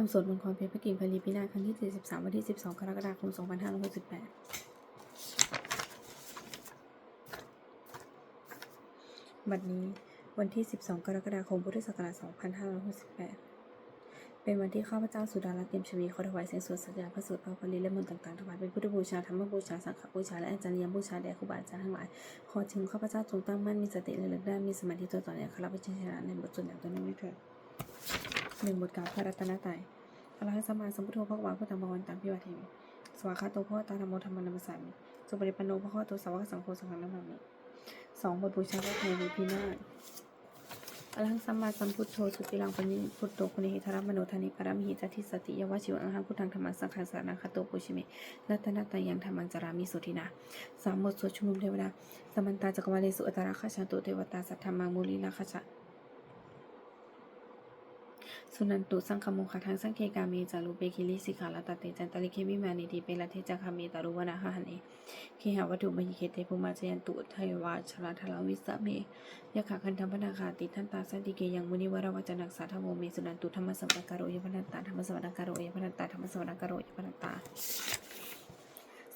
คำสวดมนต์ความเพียรพระกิ่งพลีพินาศครั้งที่73วันที่ 12 กรกฎาคม 2568 บัดนี้วันที่ 12 กรกฎาคม พุทธศักราช 2568 เป็นวันที่ข้าพเจ้าสุดารัตน์เตรียมชวีขอถวายเสียงสวดสัญญาพระสวดพระปริและมนต์ต่างๆถวายเป็นพุทธบูชาธรรมบูชา สังฆบูชา และอาจารย์บูชาแด่ครูบาอาจารย์ทั้งหลาย ขอถึงข้าพเจ้าจงตั้งมั่นมีสติระลึกได้มีสมาธิตัวต่อเนื่องคาราพเจ้าชนะในบทสวดอย่างต่อเนื่องด้วยเถิด หนึ่งบทกล่าวพระรัตนตรัยอรหังสัมมาสัมพุทโธพระวาพุทธังภวันตังพิวาเทมิสวากาโตพระตาธรรมโมธรรมนัมสสามิสุปฏิปันโนพระข้อโตสาวกสังโฆสังฆนัมมามิสองบทบูชาพระเทวีพินาศอรหังสัมมาสัมพุทโธสุติลังปัญญิพุทโธคุณิหิทารมโนทานิปารามหิจติสติยวชิวอังหังพุทธังธรรมังสังฆสารนังคโตปุชิเมนัตนัตายังธรรมังจารามิสุทินาสามบทสวดชุมนุมเทวดาสมันตาจักรวาเลสุอัตตราคชาตุเทวตาสัทธามังมุลีลาคชะ สุนันตุสังคโมขทังสังเคกามีจารุเปกิลิสิกขาลตเตจันตลิเคมิมานิติเปลเทจักขมีตารุวนาหะหันเอเคหาวัตถุมหิเคเตภูมาเจยันตุเทวาชลาทลาวิสเมยะขะคันธรรมนาคาติทันตาสันติเกยังมุนิวรวัจนักสาธโมเมสุนันตุธรรมสัมปะการโยพนันตาธรรมสวรรคารโยพนันตาธรรมสวรรคารโยพนันตา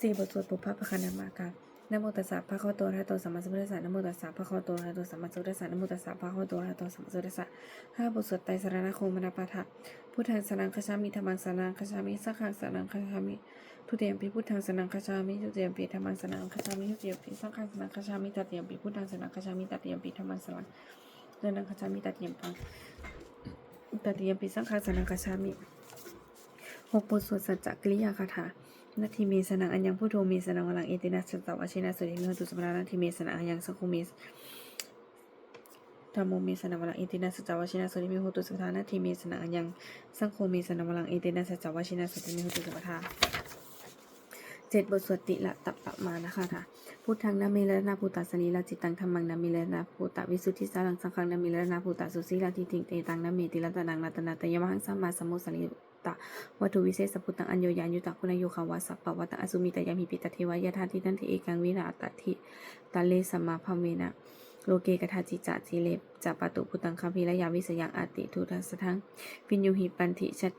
สี่บทสวดปุพพะพะคันธมากา นะโมตัสสะภะคะวะโตอะระหะโตสัมมาสัมพุทธัสสะนะโมตัสสะภะคะวะโตอะระหะโตสัมมาสัมพุทธัสสะนะโมตัสสะภะคะวะโตอะระหะโตสัมมาสัมพุทธัสสะห้าบทสวดไตรสรณคมมนาปาฐะพุทธังสนังคชามิธรรมังสนังคชามิสังฆังสนังคชามิทุติยมปีพุทธังสนังคชามิทุติยมปีธรรมังสนังคชามิทุติยมปีสังฆังสนังคชามิตติยมปีพุทธังสนังคชามิตติยมปีธรรมังสนังสนังคชามิตติยมปังตติยมปีสังฆังสนังคชามิหกบทสวดสัจจกริยาคาถา นาทีเมสนังอัญญังพุทโธเมสนังวลังเอตินัสสตวชินาสุริเมหตุสมรานาทีเมสนังอัญญังสังคุเมสธรรมโมเมสนังวลังเอตินัสสตวชินาสุริเมหตุสัทธานาทีเมสนังอัญญังสังโฆเมสนังวลังเอตินัสสตวชินาสุริเมหตุสัทธาเจ็ดบทสวดติละตัปปะมานะคะค่ะพุทธังนามิละนาภูตาสนีละจิตตังธรรมังนามิละนาภูตาวิสุทธิสารังสังฆังนามิละนาภูตาสุสีลาทิติงเตตังนามิติละตะนังรัตนาตยมหังสัมมาสัมโมสันลิ ตะวัตถุวิเศษสัพพุตังอัญโยยานยุตะคุณโยคาวาสัพปะวัตังอสุมิตยามิปิตเทวายาธาทินันทิเอกังวินาตทิตาเลสัมมาพเมนะโลเกกทาจิจะจิเลปจะปะตุพุตังคัมภีระยาวิสยังอติทุทัสทั้งปิญญูหิปันติชัต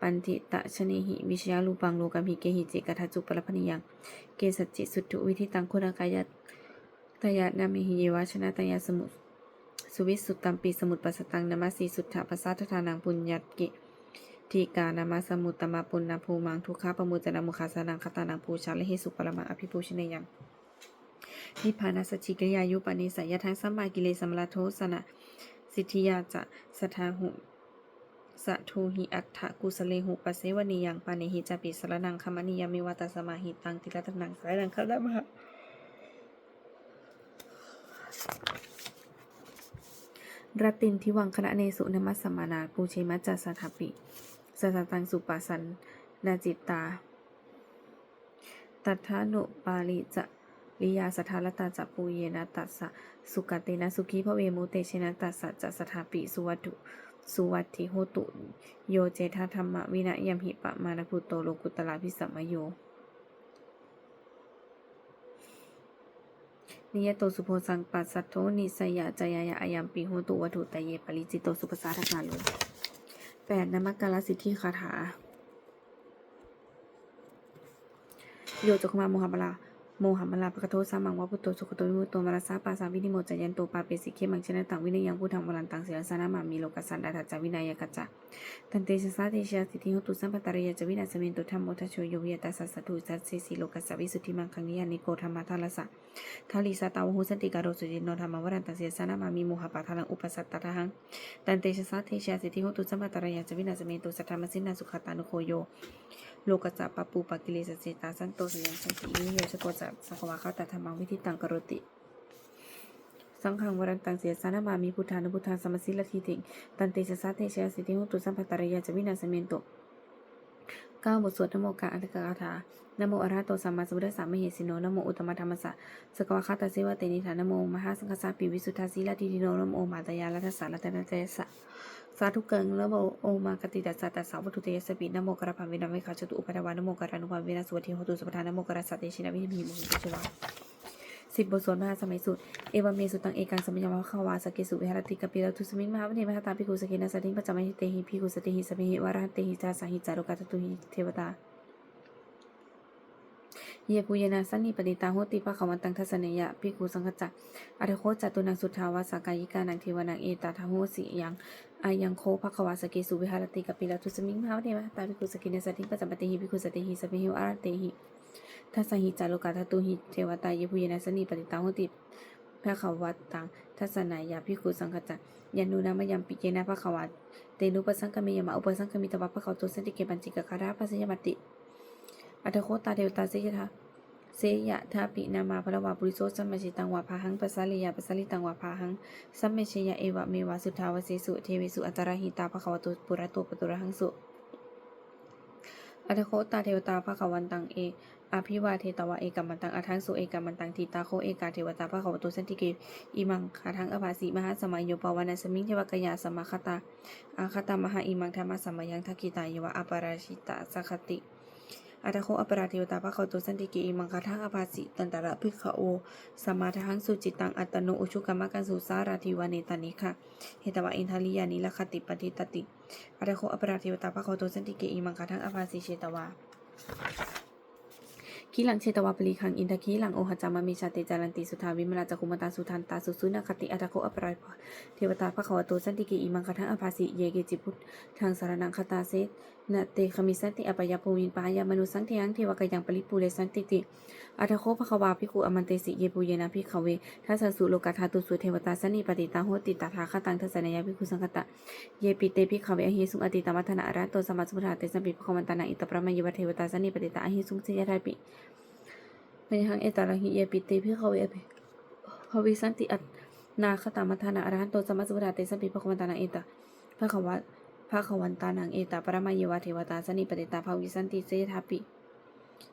ปันติตะชนิหิวิชยาลูปังโลกัมหิเกหิจิกทัจุปรพนิยังเกสัจจิสุตุวิธิตังคุณากายะตยะนามิหิเยวชนะตยาสมุสุวิสุตตัมปีสมุตปัสสตังนามาสีสุทธาปัสสะทธานังปุญญตกิ ทีกานามาสมุตตมะปุณณภูมังทุกขาปมุจนามุขาสนังคตานังปูชาเลหิสุปรมังอภิปูชเนยังนิพพานัสชิกริยายุปนิสัยยะทังสัมมากิเลสมลาโทสนะสิทธิยาจะสทาหุสัทูหิอัตถกุสเลหุปเสวนียังปานิหิจาปิสรนังคมนิยามิวัตสมาหิตังติรัตนังสายนังคารมะรตินทิวังคณะเนสุนมัสสมานาปูเชมัจจสถาปิ สตตังสุปัสสันนาจิตตา ตัทธานุปาลิจะลิยาสทธารตาจะปูเยนะตัสสะสุกเตนะสุขีพระเวมุเตชนะตัสสะจะสถาปิสุวัตุสุวัตถิโหตุ โยเจทาธรรมะวินะยมหิปะมานพุโตโลกุตลาภิสัมมโย นิยโตสุโพสังปัสสัทโทนิสยะจายายะอายัมปีโหตุวัตถุตเยปริจิตโตสุปสาทกาโล แปดนมักกาลสิทธิคาถาโยจกมาโมหะบลา โมหัมมลาปะกะโทสามังวะพุตโตสุขโตวิมุตโตมารสาปาสาวินิโมจยันโตปาเปสิเคมังชนะตังวินัยยังพุทธังวรันตังเสียสานามามีโลกัสสันดาทัจจาวินายกัจจะตันเตชะสาเตชะสิทธิโหตุสัมปตารยจวินาสเมนตุธรรมโมทชโชโยวิยตัสสะสะตุสัสสิสิโลกัสสวิสุทธิมังคังนิยานิโกธรรมทาลสะทาลิสาตาวหุสันติการโรสุจินโนธรรมวรันตังเสียสานามามีโมหะปาทาลังอุปสัตตะหังตันเตชะสาเตชะสิทธิโหตุสัมปตารยจวินาสเมนตุสัทธรรมสินาสุขตานุโคโย โลกัสสะปะปูปะกิเลสเจตาสันโตสยังสันติวิโยชโกจะสังวาคาตธรรมังวิธิตังกรติ สังฆังวรันตังเสียสานามามีพุทธานุพุทธาสมสิลทิติงตันเตชะสาเตชะสิทิหุตุสัมปตารยาจวินาสเมนโตเก้าบทสวดนโมกาอัตกาถานโมอระหะโตสัมมาสัมพุทธัสสะมเหสิโนนโมอุตตมธรรมสสะสกวาคาตาเสวะเตนิธานโมมหาสังฆสาปิวิสุทธาสีลทิติโนนโมมาตยาลัตถสารัตนเตสะ สาธุเกิงแล้วโมโอมากติดัสสะตัสสาววัตถุเตยสปินโมกระพันวินามิคาจตุอุปทวานโมกระนุภาเวนะสวัสดิโหตุสุปทานโมกระสัตเตชินาวิมีมุขิชวาสิบบทสวดมหาสมัยสุด เอวเมสุตังเอกังสมัยยามะขาวาสเกสุวิหารติกปิลทุสมิงมหาวันเทมหาตาภิกุสเกนะสัตถิปัจจมัยหิเตหิภิกุสติหิสมิหิวาระเตหิจาสหิจารุกัตตุหิเทวตาเยปุเยนะสันนิปติตาโหติปะขวันตังทัสเนยะภิกขุสังฆจักอริโคจตุนังสุทธาวาสากายิกานังเทวนังเอตาทาโหสิยัง อายังโคภควาสเกสุวิหารติกปิลทุสมิงมหาวันเทมหาตาภิกขุสเกนสัตถิปัจจมัยหิภิกขุสติหิสมิหิวาระเตหิทัสสหิจารุกาทัตุหิเทวตาเยปุยนะสนิปติตังโหติพระขวัตตังทัสสนายาภิกขุสังฆจักยันนุนามยามปิเกนะพระขวัตเตนุปสังกเมยมะอุปสังกมิตวะพระเขาตุสันติเกปัญจิกคาราปัสยมติอัตโคตาเทวตาเสยทา เสยะทาปินามาพระวาปุริโสสัมมชิตังวาพาหังปัสสาลิยาปัสสาลิตังวาพาหังสัมเมชยะเอวะเมวะสุทาวเสสุเทวิสุอัตระหิตาพระขวตุปุระโตปตุระหังสุอัตโคตาเทวตาพระขวันตังเออภิวาเทตวะเอกัมมันตังอาทังสุเอกัมมันตังทีตาโคเอกาเทวตาพระขวตุสันติเกอิมังคาทังอภาสีมหาสมัยโยปวานาสมิงเทวกยาสมาคตาอาคตามหาอิมังธรรมสมัยยังทักิตายวะอปาราชิตาสัคติ อัตโคอปราเทวตาพระขาตุสันติกอิมังคาทังอภาสิตันตระพิกขโอสมาทังสุจิตังอัตโนอุชุกรรมกันสุสาราธิวาเนตานิคะเหตวะอินทาริยานิลคติปฏิตติอัตโคอปราเทวตาพระขาตุสันติกอิมังคาทังอภาสิเชตวาีหลังเชตวาปลีคังอินทขีหลังโอหจามามิชาเตจารันติสุทาวิมลาจักุมตาสุทันตาสุสุนาคติอัตโคอปรายเทวตาพระขวโตสันติกิอิมังคทังอภาสิเยเกจิพุททางสารนังคตาเซนะเตคมิสันติอปยาภูมินปายามนุสังเทยังเทวกยังปริปูเรสันติติอัตโคพระขวาภิกุอมันเตสิเยปุเยนะภิขเวทัสสุโลกาธาตุสุเทวตาสนิปติตาโหติตาทาคตังทัสนยาภิกขุสังคตะเยปิเตภิขเวอหิสุงอติตามัทนาอรัตโตสมัสมุทาเตสัมปิภควันตนาอิตปรมัยวเทวตาสนิปติตาอหิสุงสิยทาปิ ในทางเอตาลังหิเยปิเตพิเขาเวอภิภวิสันติอัตนาคตามัทนาอรหันโตสมัสสุดาเตสัมปิภควันตานังเอตาพระขวัตพระขวันตานังเอตาปรมายวะเทวตาสนิปติตาภวิสันติเสทาปิ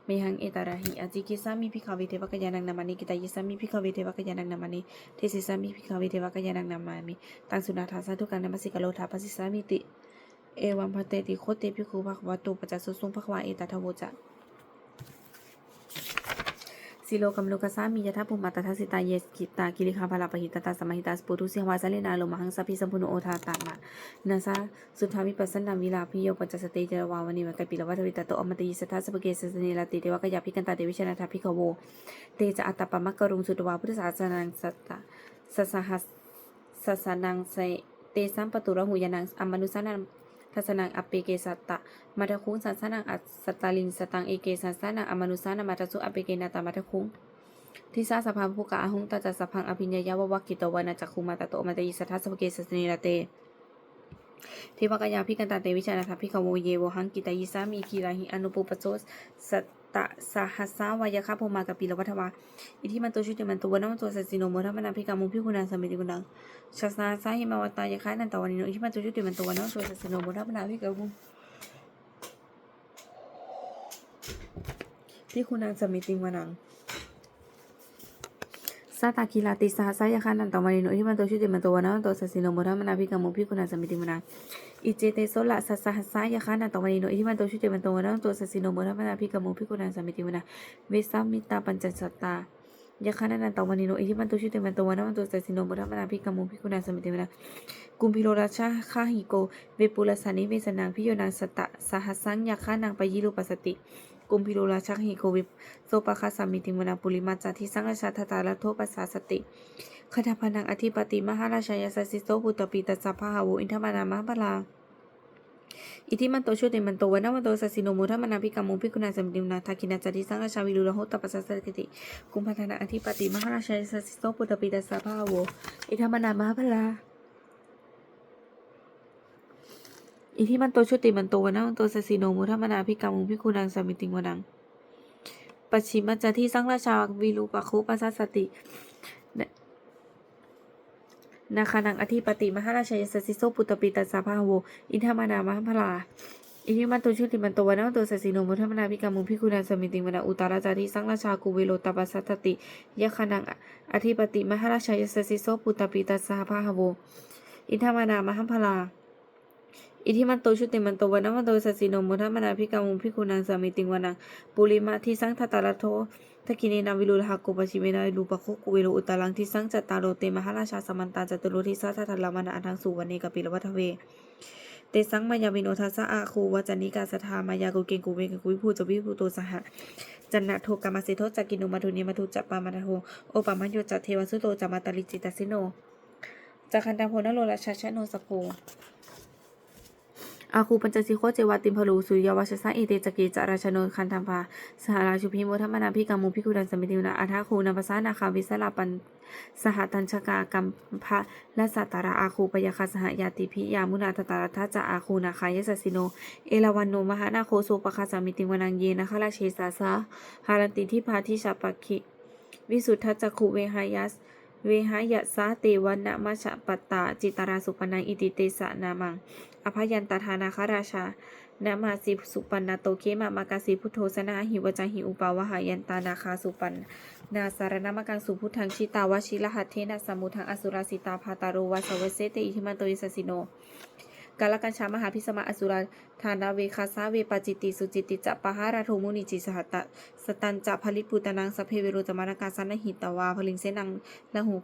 เมหังเอตาราหิอจิกิสามิพิขเวเทวกยานังนามานิกิตายิสามิพิขเวเทวกยานังนามานิเทสิสามิพิขเวเทวกยานังนามามิตังสุนาทาสาธุกังนามัสสิกโลทาปสิสามิติ เอวัมพเตติโคเตพิคุภควตุปจจสุสุงภควาเอตาทวจะ สิโลกัมโลกัสสามียะทะภูมิตทัสสิตาเยสกิตากิริคาภาลาปหิตตาสมหิตาสปุตุสิหวาสเลนาโลมหังสัพพิสัมพุนโอทาตามานาซาสุทธาวิปัสสนาวิลาพิโยปัจจสเตจวาวนิวกปิลวัฏวิตโตอมตยิสทัสสปเกสสเนลติเทวกยาภิกันตาเดวิชนาทาภิกขโวเตจะอัตตปะมะกรุงสุตวาพุทธศาสนังสัตตสสหัสสสนังไสเตสัมปตุระหุยานังอมนุสานัง ทัสนังอเปเกสัตตะมัทคุงสัสสนังอัสสตาลินสตังเอเกสัสสนังอมนุสานามัทสุอเปเกนาตามัทคุงทิสาสภาภูกะอหุงตาจัสะพังอภิญญายาววักกิตวานาจักคุมาตโตมาตยิสัทธาสภเกสสเนระเตทิวกายาพิกันตาเตวิชานาทพิขโมเยวหังกิตายิสามีคีราหิอนุปุปโสสต ตะสหัสสาวายคาโพมากับปิลวัฏวาอิทิมันโตชุติมันโตวันมันโตสัสสิโนโมทัมนาพิกามุพิคุนาสมิติกุนังชัสนาสาหิมาวตายคานันตวันิโนอิทิมันโตชุติมันโตวันมันโตสัสสิโนโมทัมนาพิกามุพิคุนาสมิติวนังสาตาคิลาติสหัสายคานันตวันิโนอิมันโตชุติมันตวันนั้นโตสัสสิโนโมทัมนาภิกามุพิคุณาสมิติมนา อิเจเตโซละสัสหัสสายคานันตวันนิโนอิมันโตชุติมันโตวันนั้นโตสัสสิโนโมทัมนาภิกามุพิคุณาสมิติมนาเวสามิตาปัญจสัตตายคานันตวันนิโนอิมันโตชุติมันโตวันนั้นโตสัสสิโนโมทัมนาภิกามุพิคุณาสมิติมนากุมพิโรราชาคาหิโกเวปุลสานิเวสนังพิโยนังสตะสหัสสังยาคานังปยิรุปัสติกุมพิโรราชาหิโกวิปโสปะคาสามิติมนาปุริมาจาทิสังราชาทตาละโทปัสสาสติ คทาพนังอธิปติมหาราชายาสสิโสปุตตปีตัสสะพหาวุอินทมานามหาพลาอิทิมันโตชุติมันโตวันนวันโตสัสิโนโมทัมนาภิกามุภิกุณาสมติมนาทากินาจาริสังราชาวิรุลโหตปัสสะสติติกุมพันธนาอธิปติมหาราชายาสสิโสปุตตปีตัสสะพหาวุอินทมานามหาพลาอิทิมันโตชุติมันโตวันนวันโตสัสิโนโมทัมนาภิกามุภิกุณาสมิติวนังปัจฉิมจันที่สร้างราชาวิรูปะคุปัสสสติ นาคานังอธิปติมหาราชยสสิโสปุตตปิตัสสะพาโวอินทามานามหาพลาอินิมันตุชุติมันตวันนโตสัสสิโนมุทมนาภิกามุพิคุนาสมิติมนาอุตาราจาริสังราชากุเวโลตปัสสัตติยะคานังอธิปติมหาราชยสสิโสปุตตปิตัสสะพาโวอินทามานามหาพลาอิทิมันโตชุติมันโตวันนวันโตสัสสิโนมุทมนาภิกามุพิคุนาสมิติวนังปุริมาทิสังทัตตาลโท ทกินีนาวิลุลหกุปชิเมนาลูปะโคกุเวโลอุตตรังทิสังจัตตาโรเตมหาราชาสมันตาจัตุโรทิสาทัตลามนาอันทังสุวรรณเนกปิลวัทเวเตสังมายาวิโนทัสสะอาคูวจานิกาสทามายากุเกงกุเวกกุวิภูจวิภูโตสหะจันนะโทกามาสิโทจักกินุมาทุเนมาทุจัปปามาทโทโอปามาโยจัตเทวสุโตจามาตาลิจิตาสิโนจักขันตังโพนโลราชาชโนสโพ อาคูปัญจสิโคเจวาติมพลูสุยวัชสะเอเตจเกจาราชโนคันธัมภาสหราชุพิโมทัมมนาพิกามุพิคุดันสมิติวนาอาทาคูนัมปสานาคาวิสลาปันสหตัญชกากัมภะและสัตตระอาคูปยาคาสหยาติพิยามุนาตตารัทธาจะอาคูนาคายสสิโน เอราวันโนมหานาโคโซปะคาสามิติวนังเยนะคาราเชสาสาหารันติทิพาทิชาปะคิวิสุทธจักขุเวหายัสเวหายะสาเตวันนะมัชะปตตาจิตาราสุปนังอิติเตสะนามัง อภยันตทานาคราชานามาสิสุปันนาโตเคมามากาสิพุทโธสนาหิวจังหิอุปาวหายันตานาคาสุปันนาสารนามกังสุพุทธังชิตาวชิลหัตเทนะสมุทังอสุราสิตาภาตาโรวาสเวเสเตอิทิมันโตยิสสิโนกาลกัญชามหาพิสมาอสุราธานาเวคาสาเวปจิตติสุจิตติจะปะหาราโทมุนิจิสหัตตะสตันจะผลิตปุตนังสเพเวโรจมานากาสันนหิตวาพลิงเสนังละหุ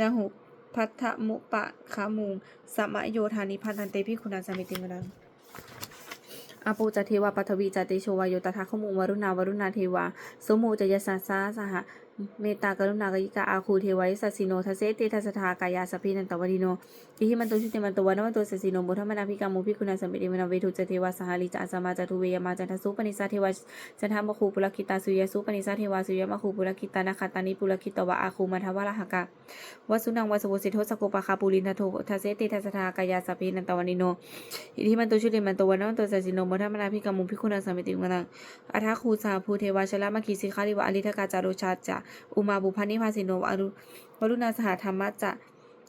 ละหุ พัทธมุปะขามุงสมะโยธานิพันธันเตพิคุณาสมิติมรังอาปูจเทวาปัทวีจติโชวาโยตถาขมุงวรุณาวรุณาเทวาสมูจยสสสาสหะ เมตตากรุณากยิกาอาคูเทวายสัสสิโนทเสเตทัสทากายาสพพินันตวดิโนอิหิมันตุชุติมันตวันวันตุสัสสิโนบุธมนาภิกามุภิคุณาสมิติมนาเวทุจเทวาสหลิจอาสมาจตุเวยมาจันทสุปนิสาเทวาจันทมคูปุลคิตาสุยสุปนิสาเทวาสุยมคูปุลคิตานาคาตานิปุลคิตวะอาคูมัทวะละหกะวสุนังวสวุสิโทสโกปะคาปุลินทโททเสเตทัสทากายาสพพินันตวดิโนอิทิมันตุชุติมันตวันวันตุสัสสิโนบุธมนาภิกามุภิคุณาสมิติมนาอัทาคูสาภูเทวาชลามาคีสิขาริวะอลิทกาจารุชาจาอุมาบุพานิพาสิโนอรุวรุณาสหธรรมะจะ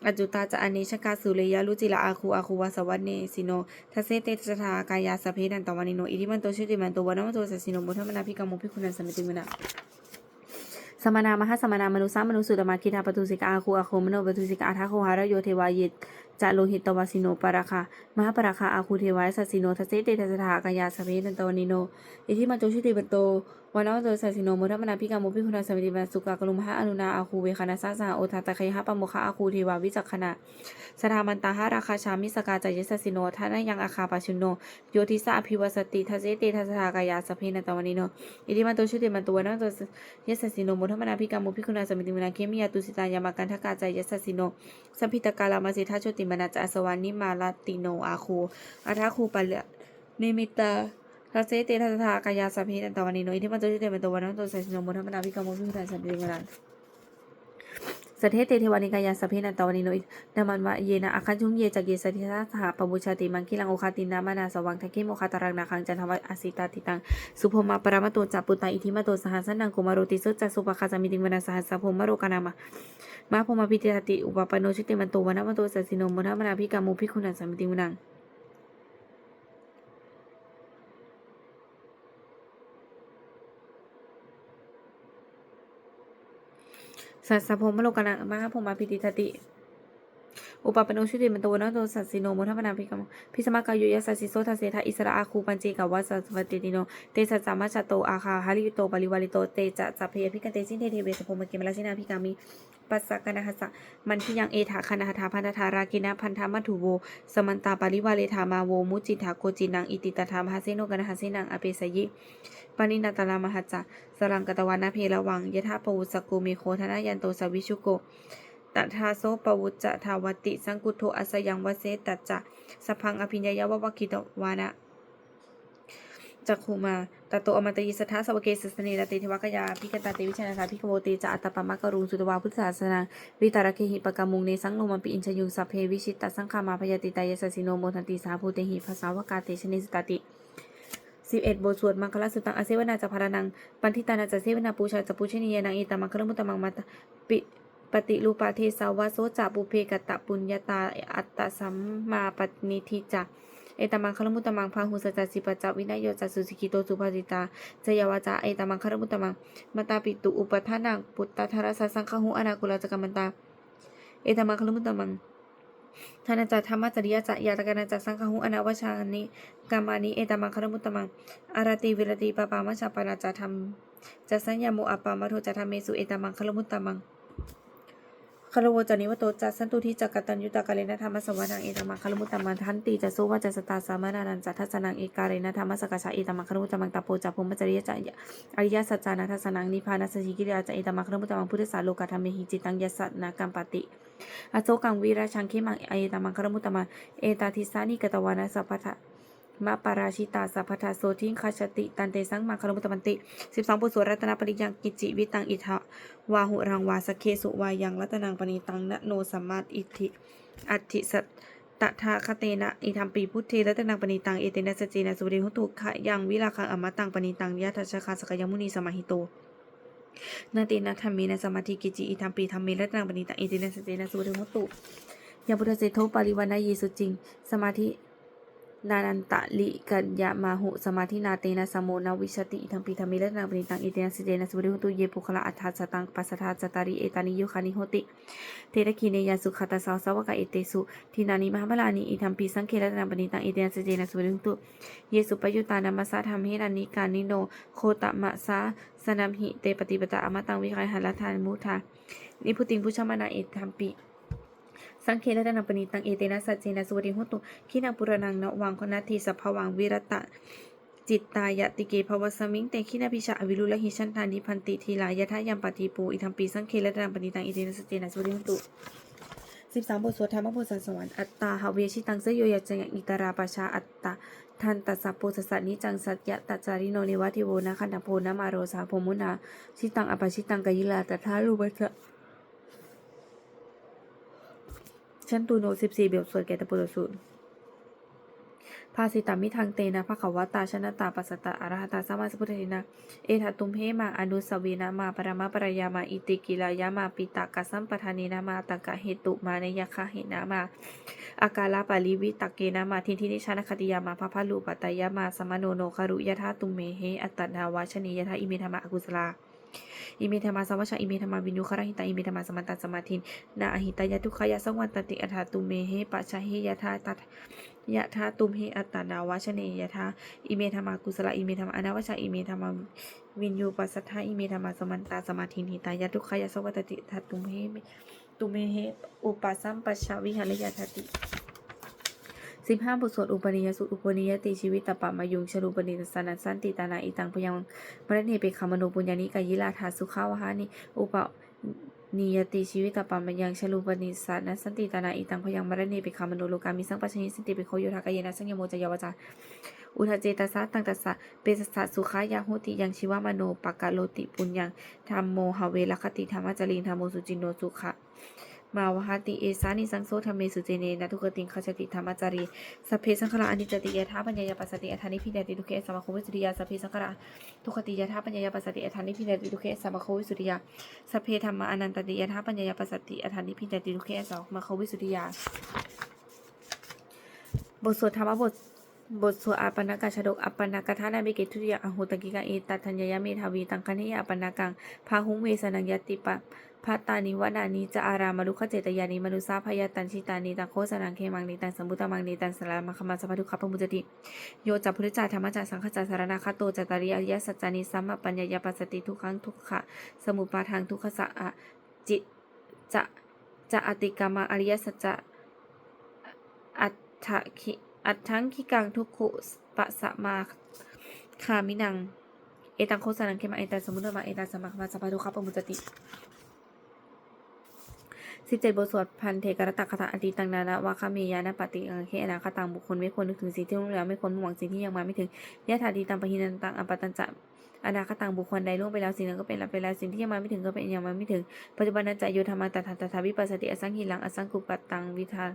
อจุตาจะอเนชกาสุเลยาลุจิลาอาคูอาคูวาสวัสเนสิโนทัเซเตสทากายาสเพนันตวานิโนอิทิมันโตชุติมันโตวันมันโตสัสิโนมุทมนาภิกามุภิคุณันสมิติมนาสมนามหาสมนามนุสามนุสุตมาคิทาปตุสิกาอาคูอาโคมโนปตุสิกอาทาโคหารโยเทวายิต จะโลหิตตวสิโนปราคามหาปราคาอาคูเทวายสัสสิโนทัสเซเตทัสทากายาสเพนันตวานิโนอิทิมันโตชุติมันโตวันนั้นตัวสัสิโนมุทัมนาพิกามุพิคุณาสมิติมาสุกากลุมหะอนุนาอาคูเวคณาสาสหโอทาตะคยหะปะโมคะอาคูเทวาวิจักขณะสถามันตาหาราคาชามิสกาจายสัสิโนทานายังอาคาปชุนโนโยทิสาอภิวสติทัเจเตทัสทากายาสเพนตวานิโนอิติมันตัวชุติมันตัววันนั้นตัวยสสิโนมุทัมนาพิกามุพิคุณาสมิติมาเคมิยาตุสิตายามากันทกาจายสสิโนสัมพิตกาลามาสิทาชุติมนาจาสวานิมาลติโนอาคูอาทาคูปะเลเนมิตาทัศเตทัศทากายาสัพเพตันตวันิโนอิทิมันโตชิเตมันตวันนันโตสัสสิโนมุทัมนาภิกามุพิทันสัมปิงรัน สเทเตเทวานิกายาสเพนันตวันนิโนนามันวะเยนะอาคันชุงเยจักเยสติทัสหาปบุชาติมังคิลังโอคาตินามานาสวังทักเกโมคาตารังนาคังจันทวะอาสิตาติตังสุภมาปรามโตจัปุตตาอิทิมาโตสหัสนังกุมารติสุจัสุปะคาสมิติมนาสหัสพมโรกานามะมาพมาพิเตติอุปปโนชิเตมันโตวันนันโตสัสสิโนมุทัมนาภิกามมุพิคุนันสัมปิติมนัง สัสพมโลกนังมาพมาพิติทติ อุปปโนชุติมันโตนะโตสัสสิโนมุทัพนาภิกรรมพิสมากายุยสัสสิโสทัสเสทาอิสระอาคูปัญเจกวัสสวัติติโน เตสัสสามัชโตอาคาหาลิโตปริวาลิโตเตจะจัพเพยพิกันเตสินเทเทเวสพมเกมลาสินาภิกามิปัสสะกนะหัสสะมันทิยังเอถาคณหทาพันธารากินะพันธามัทุโว สมันตาปริวาเลธามาโวมุจิตาโกจินังอิติตถามหาเสโนกนะหาเสนังอเปสยิปานินาตารามหัจจะสรังกตวานาเพระวังยะทาปวุสกุมีโคธนายันโตสวิชุโก ตัทาโซปวุจจะทาวติ สังกุโทอัสยังวเสตัจจะสพังอภิญญายาววคิตวานะจักขุมาตโตอมตยิสทธาสวเกสสเนรติเทวกยาพิกตาเตวิชนาสาพิกโวเตจะอัตปะมะกรุงสุตวาพุทธศาสนาวิตารเคหิปกามุงเนสังโนมัมปิอินชยุงสัพเพวิชิตตสังขามาพยติตายสสิโนโมทันติสาภูเตหิภาษาวกาเตชนิสตติสิบเอ็ดบทสวดมังคลสุตังอเซวนาจะพารนังปันทิตานาจะเซวนาปูชาจะปูชนียนังอิตามังคลมุตตมังมัตปิ ปฏิรูปาเทสาวาโสจะปุเพกตะปุญญาตาอัตตสัมมาปณิทิจะเอตมังคลมุตตมังพาหุสจัสิปจัวินายโยจัสุสิกิโตสุภาสิตาจยวาจาเอตมังคลมุตตมังมตาปิตุอุปทานังปุตตธารสสังคหุอนาคุลจักรมันตาเอตมังคลมุตตมังทานาจัธรรมจริยจัยาตกนาจัสังฆหุอนาวชานิกามานิเอตมังคารมุตตมังอารติวิรติปปามชาปนาจัธรรมจัตสัญญาโมอปปามโทจัธรรมเมสุเอตมังคารมุตตมัง คารวจานิวโตจัตสันตุทิจักตัญยุตากาเลนะธรรมสวนังเอตมังคารมุตตมังทันติจัตโสวาจัสตาสามานานันจัตทัสนังเอกาเรนะธรรมสกชาเอตมังคารมุตตมังตะโพจัพพมจริยจัตอริยสัจจานัทัสนังนิพานัสสจิกิริยาจัตเอตมังคารมุตตมังพุทธสาโลกธรรมหิจิตังยัสสนากัมปติอโศกังวีราชังเขมังเอตมังคารมุตตมาเอตาทิสานิกตวานะสัพพะ มะปาราชิตาสัพพทาโสทิงคาชติ ตันเตสังมังคารมุตตมันติสิบสองปุสุรัตนปริยังกิจิวิตังอิทะวาหุรังวาสเคสุวายังรัตนังปณิตังนโนสัมมาอิทธิอัติสัตตถาคเตนะอิธรรมปีพุทเทรัตนังปณิตังเอเตนะสเจนะสุริหุตุขะยังวิลาคังอมตังปณิตังยะทัชคาสกยมุนีสมาหิโตนาเตนะธรรมเมนะสมาธิกิจิอิธรรมปีธรรมเมรัตนังปณิตังเอเตนะสเจนะสุริหุตุยาพุทธเจโทปาริวานาเยสุจริง สมาธิ นานันตะลิกัญญามาหุสมาธินาเตนะสมโมนาวิชติอิทัมปีธรรมิรัตนาปณิตังอิเตนะสิเจนะสุริหุตุเยปุคละอัฏฐาสตังปัสสทาจตาริเอตานิโยคานิโหติ เทระคีเนยาสุขตาสาวสวกะเอเตสุทินานิมหาบาลานิอิทัมปีสังเครัตนาปณิตังอิเตนะสิเจนะสุริหุตุเยสุปยุตานามาสาธรรมเฮรานิการนิโนโคตมะสาสนัมหิเตปฏิปตาอมตังวิคายหัลทานมุทานิพุติงพุชมานาเอทัมปี สังเครัตนาปณิตังเอเตนะสัจเจนะสุวริหุตุขีนังปุรนังนะวังคนาทีสัพพวังวิรตะจิตตายติเกภวสมิงเตขีนาพิชาอวิรุลหิชันทานิพันติทีลายทะยัมปฏิปูอิทัมปีสังเครัตนาปณิตังเอเตนะสัจเจนะสุวริหุตุสิบสามบทสวดธรรมบทสันสวรรค์อัตตาหาเวชิตังเสยโยยจังอิตราปชาอัตตาทันตัสสะโพสสัสนิจังสัจยะตัจาริโนเนวัติโวนะขันธโพนะมาโรสาโพมุนาชิตังอปชิตังกยิลาตถารูปัสสะ ชั้นตูโนสิบสี่เบียวสวดแกตปุรสูตรภาสิตามิทางเตนะภะคะวตาชนะตาปัสสตาอรหัตตาสัมมาสัพพุทธินะ เอทัตุมเหมาอนุสวีนามาปรมาปรยามาอิติกิลายามาปิตากัสัมปทานีนามาตังกะเหตุมาเนยคะเหนามา อากาลาปาลิวิตักเกนามาทินทินิชานคติยามาพะพะลูปัตยามาสมโนโนคารุยะธาตุมเมเหอัตตนาวาชนียะธาอิเมธรรมะอกุศลา อิเมธรรมาสวัชชะอิเมธรรมาวินุคาราหิตาอิเมธรรมาสมันตสมาธินนาอหิตายะทุกขยะสังวันตติอัฏฐาตุเมเหปะชะเฮยะทาตัทยะทาตุมเหอัตตานาวาชเนยะทาอิเมธรรมากุศลอิเมธรรมาอนาวชะอิเมธรรมาวินยูปัสสัทธาอิเมธรรมาสมันตาสมาธินหิตายะทุกขยะสังวันตติอัฏฐาตุมเหตุเมเหอุปสัมปชชวิหารยะทติ สิบห้าบทสวดอุปนิยสุตอุปนิยติชีวิตตปะมายุงชรูปนิสสนัสสันติตานาอิตังพยังมรณเนเปคามโนปุญญานิกายิลาทาสุขาวหานิอุปนิยติชีวิตตปามยังชลูปนิสานสันติตานาอิตังพยังมรณเนปิคามโนโลกามิสังปัชญิสินติปิโคโยทากายนะสังยโมจยาวจาอุทาเจตสะตังตัสสะเปสสะสุขายาโหติยังชิวามโนปกะโลติปุญญังธรรมโมหเวลคติธรรมจริงธรรมโมสุจินโนสุขะ มาวหติเอสานิสังโซธรรมเมสุเจเนนะทุกติงคชติธรรมจารีสัพเพสังขารอนิจติยะธาปัญญายปัสสติอัฏฐานิพิเดติทุเคสมะโควิสุริยาสัพเพสังขารทุกติยะธาปัญญายปัสสติอัฏฐานิพิเดติทุเคสมะโควิสุริยาสัพเพธรรมอนันตติยถาปัญญายปัสสติอธานิพิจติทุเคสองมาควิสุทธิยาบทสวดธรรมบทบทสวดอาปปนากาชดกอัปปนากทานามิเกทุติยาอหุตกิกาเอตัทัญญยเมทาวีตังคณิยาปปนากังพาหุงเวสนังยติปะ พัตตานิวนานิจะอารามารุขเจตยานิมนุสาพยาตันชิตานิตังโคสนังเคมังนิตังสมุตมังนิตังสลามัคมาสภทุขพมุจติโยจัพุทธจาธรรมจาสังฆจาสารนาคาโตจตาริอริยสัจจานิสัมมาปัญญายปัสสติทุกขังทุกขะสมุปาทางทุกขะอะจิจะจะอติกามาอริยสัจจะอัตถคิอัตถังคิกังทุกขุปะสะมาคามินังเอตังโคสนังเคมาเอตังสมุทมาเอตังสมมาคมาสภทุขพมุจติ สิบเจ็ดบทสวดพันเทกรตะคาถาอดีตังนานะวาคาเมยานะปฏิกังเคอนาคตังบุคคลไม่ควรนึกถึงสิ่งที่ล่วงแล้วไม่ควรหวังสิ่งที่ยังมาไม่ถึงยะถาดีตังปะหินันตังอปตันจะอนาคตังบุคคลใดล่วงไปแล้วสิ่งนั้นก็เป็นแล้วไปแล้วสิ่งที่ยังมาไม่ถึงก็เป็นยังมาไม่ถึงปัจจุบันนั้นจะโยธรรมาตถาตถาวิปัสสติอสังหิลังอสังกุปตังวิทา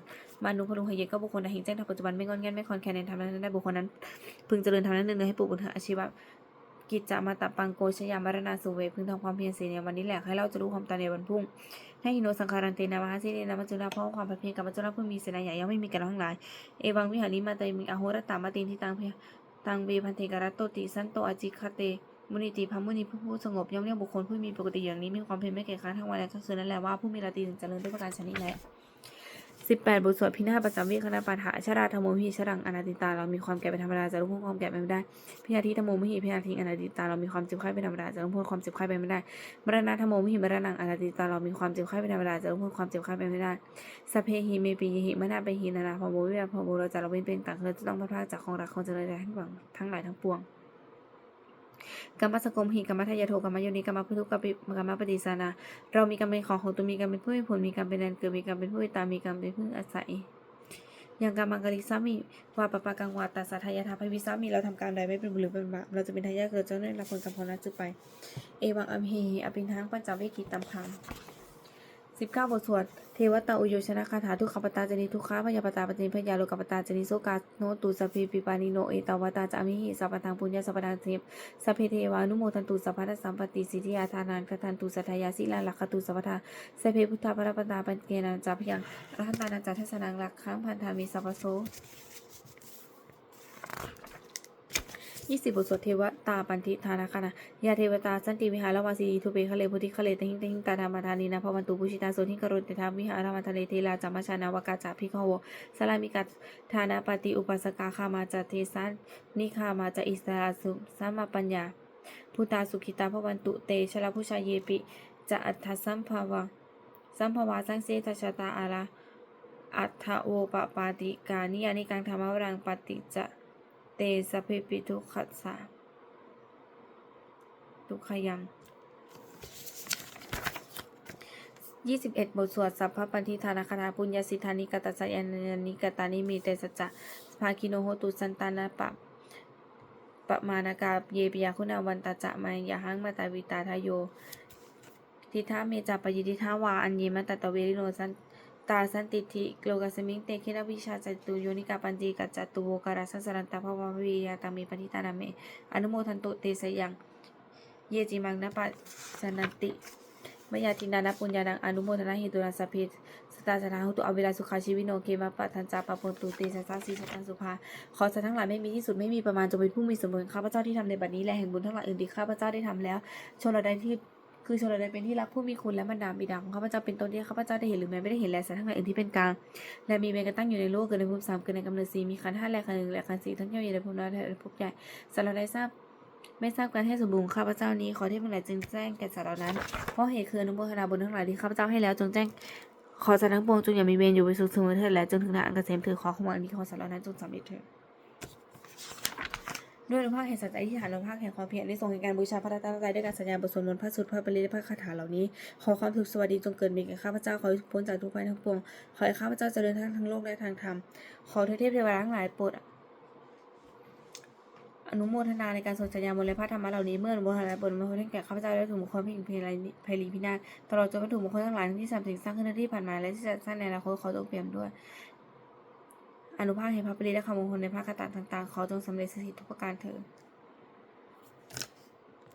มานุพลุงหเยก็บุคคลใดเห็นแจ้งทางปัจจุบันไม่งอนแงนไม่คอนแคนในธรรมนั้นได้บุคคลนั้น พึงเจริญธรรมนั้นหนึ่งให้ปลูกบุญเถออาชีวะ กิจจะมาตะปังโกชยามรณาสุเวพึงทำความเพียรเสียในวันนี้แหละให้เราจะรู้ความตายในวันพรุ่ง ให้หิโนสังขารันเตนามหาเสเนนามัจจุราเพราะความเพียรกับมัจจุราเพื่อมีเสนาใหญ่ยังไม่มีก่เรทั้งหลาย เอวังวิหาริมาเตมิงอโหรตามาตินที่ตังเพียตังเวพันเทกรัตโตติสันโตอาจิคาเตมุนิติพัมมุนิผู้ผู้สงบย่อมเรียกบุคคลผู้มีปกติอย่างนี้มีความเพียรไม่แก่ค้านทั้งวันและทั้งคืนนั่นแหละว่าผู้มีราตรีถึงเจริญด้วยประการชนิดแหละ สิบแปดบทสวดพินาศประจำวิคณะปาฐะชราธรรมโมหิชรังอนาติตา เรามีความแก่เป็นธรรมดาจะรู้พ้นความแก่ไปไม่ได้พินาทิธรรมโมหิพินาทิอนาติตา เรามีความเจ็บไข้เป็นธรรมดาจะรู้พ้นความเจ็บไข้ไปไม่ได้มรณะธรรมโมหิมรณังอนาติตา เรามีความเจ็บไข้เป็นธรรมดาจะรู้พ้นความเจ็บไข้ไปไม่ได้สเพหิเมปีหิมนาเปหินานาพอโมวิยาพอโมเราจะเราเป็นเป็นต่างเราจะต้องพลาดพลาดจากของรักของเจริญทั้งหวังทั้งหลายทั้งปวง กรรมสกมหิกรรมทายโทกรรมโยนิกรรมพุทุกรรมกรรมปฏิสานา เรามีกรรมเป็นของของตัวมีกรรมเป็นผู้มีผลมีกรรมเป็นแดนเกิดมีกรรมเป็นผู้ตามมีกรรมเป็นผู้อาศัยอย่างกรรมังกริซามีวาปะปะกังวาตาสัทายาทาภิวิซามีเราทำการใดไม่เป็นบุญหรือเป็นบาปเราจะเป็นทายาทเกิดเจ้าเนื่เราควรกรรมของนั้นจึงไป เอวังอัมเฮอปินทังปัญจเวกิตามคำ 19 บทสวด เทวตาอุโยชนะคาถาทุกขปตาจนิทุกขาพยาปตาปจินพยาโลกปตาจนิโสกาโนตุสัพพิปิปานิโนเอตาวตาจามิหิสัพทังปุญญาสัพดังเทพสัพเพเทวานุโมทันตุสัพพะสัมปติสิทธิอาทานานคทันตุสัทยาสิลาลักขตุสัพพทสัพเพพุทธาปรปตาปัญเกนันจัพยังรัตนานันจัทสนังลักขังพันธามิสัพโส ยี่สิบบทสวดเทวตาปันติธานาคณะยาเทวตาสันติวิหารวาสีทุเปคะเลพุทธิคะเลตหิงตหิงตาธรรมธานีนาภวันตุปุชิตาโสทิกโรติธรรมวิหารธรรมทะเลเทลาจามาชานาวกาจาพิขโวสลามิกัตธานาปฏิอุปสกาคามาจเทสันนิคามาจาอิสราสุสัมมาปัญญาพุตาสุขิตาภวันตุเตชลาพุชาเยปิจะอัฏฐสัมภาวะสัมภวาสังเสตชะตาอาลาอัฏโวปปาติกานิยานิกังธรรมวรังปฏิจะ สะเพปิทุกขัสสะทุกขยังยี่สิบเอ็ดบทสวดสัพพปันธิธานาคาถาปุญญสิทธานิกตัสสะยานานิกตานิมีเตสัจจะภาคิโนโหตุสันตานาปะปะมานากาเยปิยาคุณาวันตาจะมายาหังมาตาวิตาทายโยทิทาเมจาปยิทิทาวาอัญเยมตตะเวริโนสัน ตาสันติทิโลกสมิงเตคินาวิชาจตุโยนิกาปัญจีกัจจตุโวการาสัสรันตาภวะวิยาตามีปฏิตานาเมอนุโมทันตุเตสยัง เยจิมังนปัสนันติมยาตินานาปุญญานังอนุโมทนาหิตุนาสพเพสตาสนาหุตุอเวลาสุขาชีวิโนเกมาปะทันจาปะปนตุเตสัสสาสีสัตังสุภา ขอสัตว์ทั้งหลายไม่มีที่สุดไม่มีประมาณจงเป็นผู้มีสมบูรณ์ข้าพเจ้าที่ทำในบัดนี้และแห่งบุญทั้งหลายอื่นที่ข้าพเจ้าได้ทำแล้วชนเราได้ที่ คือชนเราไดเป็นที่รักผู้มีคุณและบรรดาบิดาของข้าพเจ้าเป็นต้นที่ข้าพเจ้าได้เห็นหรือแม้ไม่ได้เห็นแลสัตว์ทั้งหลายอื่นที่เป็นกลางและมีเมกันตั้งอยู่ในโลกเกิดในภูมิสามเกิดในกำเนิดสี่มีขันธ์ห้าและขันธ์หนึ่งและขันธ์สี่ทั้งเที่ยวอยู่ในภูมิน้อยและภูมิใหญ่สัตว์เราได้ทราบไม่ทราบการให้สมบูรณ์ของข้าพเจ้านี้ขอเทพทั้งหลายจึงแจ้งแก่สัตว์เหล่านั้นเพราะเหตุคืออนุโมทนาบุญทั้งหลายที่ข้าพเจ้าให้แล้วจงแจ้งขอสัตว์ทั้งปวงจงอย่ามีเวรอยู่ไปสุขเสมอเถิดและจงถึงทางอันเกษมเถิดขอขวังนี้ขอสัตว์เหล่านั้นจงสำเร็จเถิด ด้วยอนุภาคแห่งสัจจะที่ฐานอนุภาคแห่งความเพียรได้ทรงในการบูชาพระรัตนตรัยด้วยการสัญญาบทสวดมนต์พระสุดพระปริและพระคาถาเหล่านี้ ขอความสุขสวัสดีจงเกิดมีแก่ข้าพเจ้าขอให้พ้นจากทุกภัยทั้งปวงขอให้ข้าพเจ้าเจริญทั้งทางโลกและทางธรรมขอเทพเทวดาทั้งหลายโปรดอนุโมทนาในการทรงสัญญามนและพระธรรมะเหล่านี้เมื่ออนุโมทนาบนมาให้แก่ข้าพเจ้าได้ถูกมงคลเพียงเพียงไรไพลีพินาศตลอดจนวัตถุมงคลทั้งหลายที่สามสิ่งสร้างขึ้นในที่ผ่านมาและที่จะสร้างในอนาคตขอจงเปี่ยมด้วย อนุภาคแห่งพระปริและคำมงคลในพระคาถาต่างๆ ขอจงสำเร็จสถิตทุกประการเถิด